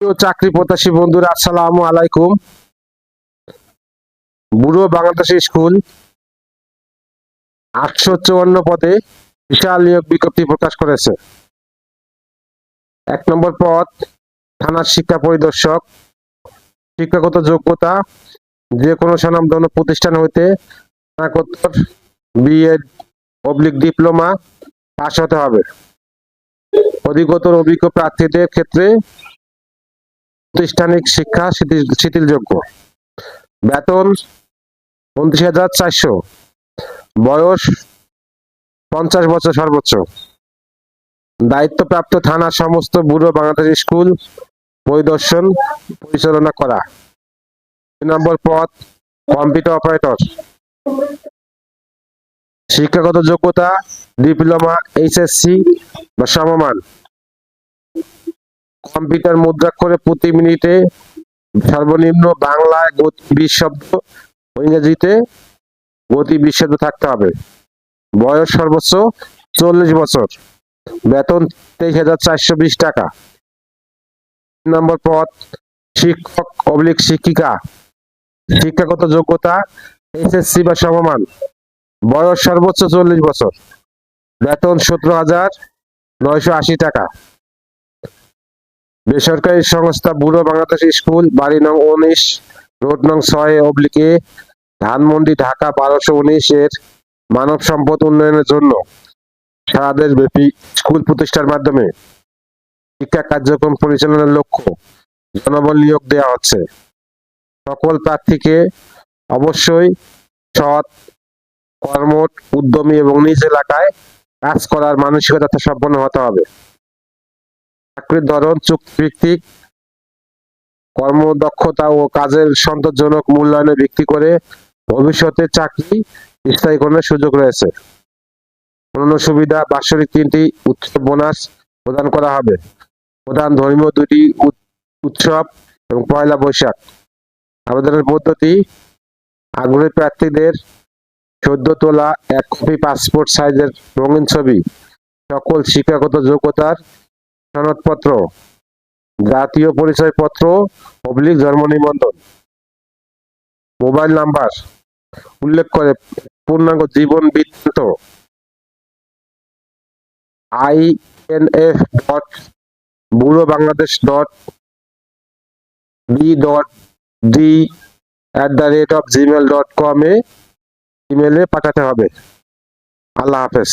চাকরি প্রত্যাশী বন্ধুরা, আসসালামু আলাইকুম। বুড়ো বাংলাদেশ স্কুল আটশো চুয়ান্ন পদে বিশাল নিয়োগ বিজ্ঞপ্তি প্রকাশ করেছে। এক নম্বর পদ, থানার শিক্ষা পরিদর্শক। শিক্ষাগত যোগ্যতা, যে কোনো স্বনামধন্য প্রতিষ্ঠান হইতে স্নাতকোত্তর বিএড অবলিক ডিপ্লোমা পাস হতে হবে। অধিকতর অভিজ্ঞ প্রার্থীদের ক্ষেত্রে প্রাতিষ্ঠানিক শিক্ষা শিথিল- শিথিলযোগ্য। বেতন উনত্রিশ হাজার চারশো। বয়স পঞ্চাশ বছর সর্বোচ্চ। দায়িত্বপ্রাপ্ত থানার সমস্ত বুড়ো বাংলাদেশ স্কুল পরিদর্শন পরিচালনা করা। দুই নম্বর পদ, কম্পিউটার অপারেটর। শিক্ষাগত যোগ্যতা, ডিপ্লোমা, এইচএসসি বা সমমান। কম্পিউটার মুদ্রাক্ষরে প্রতি মিনিটে সর্বনিম্ন বাংলায় গতি বিশ শব্দ ইংরেজিতে গতি বিশ শব্দ থাকতে হবে। বয়স সর্বোচ্চ চল্লিশ বছর। বেতন তেইশ হাজার চারশো বিশ টাকা। নম্বর পদ, শিক্ষক অবলিক শিক্ষিকা। শিক্ষাগত যোগ্যতা, এসএসসি বা সমমান। বয়স সর্বোচ্চ চল্লিশ বছর। বেতন সতেরো হাজার নয়শো আশি টাকা। বেসরকারি সংস্থা বুড়ো বাংলাদেশ স্কুল, বাড়ি নং উনিশ, রোড নং ছয় অবলিকে ধানমন্ডি ঢাকা বারোশো উনিশ এর মানব সম্পদ উন্নয়নের জন্য সারা দেশব্যাপী স্কুল প্রতিষ্ঠার মাধ্যমে শিক্ষা কার্যক্রম পরিচালনার লক্ষ্য জনবল নিয়োগ দেওয়া হচ্ছে। সকল প্রার্থীকে অবশ্যই সৎ, কর্মঠ, উদ্যমী এবং নিজ এলাকায় কাজ করার মানসিকতা সম্পন্ন হতে হবে। চাকরির ধরন চুক্তিভিত্তিক কর্মদক্ষতা ও কাজের সন্তোষজনক মূল্যায়নে ভিত্তি করে ভবিষ্যতে চাকরি স্থায়ীকরণের সুযোগ রয়েছে। অন্যান্য সুবিধা, বাৎসরিক তিনটি উৎসব বোনাস প্রদান করা হবে। প্রধান ধর্মীয় দুটি উৎ- উৎসব এবং পয়লা বৈশাখ। আবেদনের পদ্ধতি, আগ্রহী প্রার্থীদের সদ্য তোলা এক কপি পাসপোর্ট সাইজের রঙিন ছবি, সকল শিক্ষাগত যোগ্যতার সনদপত্র, জাতীয় পরিচয়পত্র অবলিক জন্ম নিবন্ধন মোবাইল নাম্বার উল্লেখ করে পূর্ণাঙ্গ জীবন বৃত্তান্ত I N F dot bureau Bangladesh dot B dot D at the rate of Gmail dot com ইমেলে পাঠাতে হবে। আল্লাহ হাফেজ।